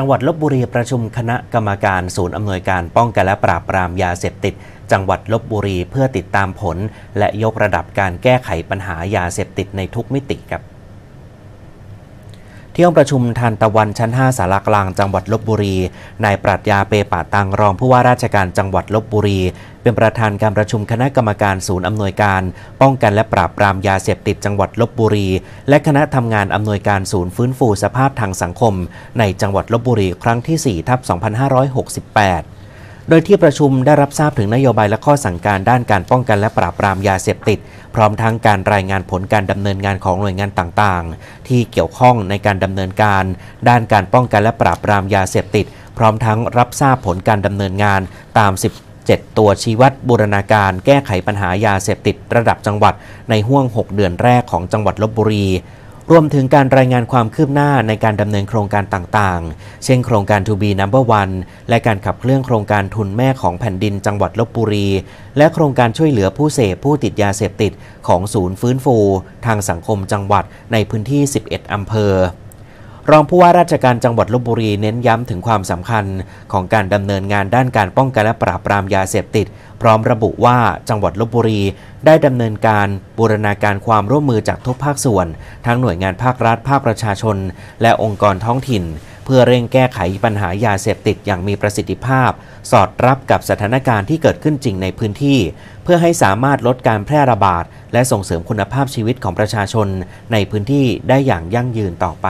จังหวัดลบบุรีประชุมคณะกรรมการศูนย์อำนวยการป้องกันและปราบปรามยาเสพติด จังหวัดลบบุรีเพื่อติดตามผล และยกระดับการแก้ไขปัญหายาเสพติดในทุกมิติครับ ที่ห้องประชุมทันตะวันชั้น 5 สารากลางจังหวัดลบบุรี นายปรัชญาเปป่าตังรองผู้ว่าราชการจังหวัดลบบุรี เป็นประธานการประชุมคณะกรรมการศูนย์อำนวยการ ป้องกันและปราบปรามยาเสพติดจังหวัดลบบุรี และคณะทำงานอำนวยการศูนย์ฟื้นฟูสภาพทางสังคม ในจังหวัดลบบุรีครั้งที่4ทับ2568 โดยที่ประชุมได้รับทราบถึงนโยบายและข้อสั่งการด้านการป้องกันและปราบปรามยาเสพติด พร้อมทั้งการรายงานผลการดำเนินงานของหน่วยงานต่างๆ ที่เกี่ยวข้องในการดำเนินการ ด้านการป้องกันและปราบปรามยาเสพติด พร้อมทั้งรับทราบผลการดำเนินงานตาม17ตัวชี้วัดบูรณาการแก้ไขปัญหายาเสพติดระดับจังหวัดในห่วง 6 เดือนแรกของจังหวัดลบบุรี รวมถึงการรายงานความคืบหน้าในการดำเนินโครงการต่างๆ เช่นโครงการ To be number one และการขับเคลื่อนโครงการทุนแม่ของแผ่นดินจังหวัดลบบุรี และโครงการช่วยเหลือผู้เสพผู้ติดยาเสพติดของศูนย์ฟื้นฟู ทางสังคมจังหวัดในพื้นที่ 11 อำเภอ รองผู้ว่าราชการจังหวัดลบบุรีเน้นย้ำถึงความสำคัญของการดำเนินงานด้านการป้องกันและปราบปรามยาเสพติด พร้อมระบุว่าจังหวัดลบบุรี ได้ดำเนินการบูรณาการความร่วมมือจากทุกภาคส่วน ทั้งหน่วยงานภาครัฐภาคประชาชน และองค์กรท้องถิ่น เพื่อเร่งแก้ไขปัญหายาเสพติดอย่างมีประสิทธิภาพ สอดรับกับสถานการณ์ที่เกิดขึ้นจริงในพื้นที่ เพื่อให้สามารถลดการแพร่ระบาด และส่งเสริมคุณภาพชีวิตของประชาชน ในพื้นที่ได้อย่างยั่งยืนต่อไป